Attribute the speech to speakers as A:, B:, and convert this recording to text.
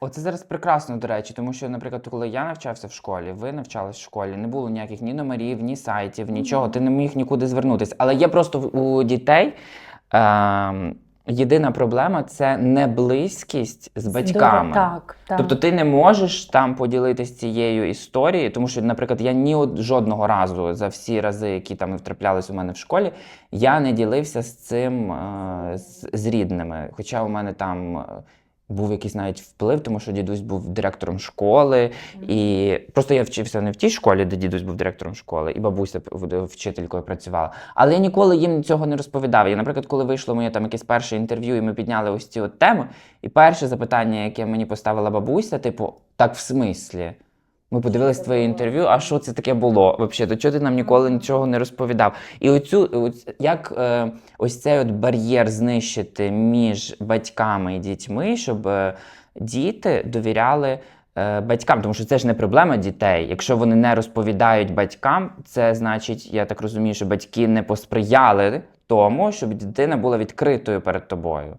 A: Оце зараз прекрасно, до речі, тому що, наприклад, коли я навчався в школі, ви навчались в школі, не було ніяких ні номерів, ні сайтів, нічого, ти не міг нікуди звернутися. Але є просто у дітей. Е- Єдина проблема це не близькість з батьками.
B: Так, так.
A: Тобто ти не можеш там поділитися цією історією, тому що, наприклад, я ні жодного разу за всі рази, які там траплялись у мене в школі, я не ділився з цим е, з, з рідними. Хоча у мене там. Був якийсь навіть вплив, тому що дідусь був директором школи, і просто я вчився не в тій школі, де дідусь був директором школи, і бабуся вчителькою працювала. Але я ніколи їм цього не розповідав. Я, наприклад, коли вийшло моє там якесь перше інтерв'ю, і ми підняли ось ці от теми, і перше запитання, яке мені поставила бабуся, типу, так в смислі? Ми подивились твоє інтерв'ю, а що це таке було? Взагалі, то чого ти нам ніколи нічого не розповідав? І оцю, оць- як е, ось цей от бар'єр знищити між батьками і дітьми, щоб е, діти довіряли е, батькам, тому що це ж не проблема дітей. Якщо вони не розповідають батькам, це значить, я так розумію, що батьки не посприяли тому, щоб дитина була відкритою перед тобою.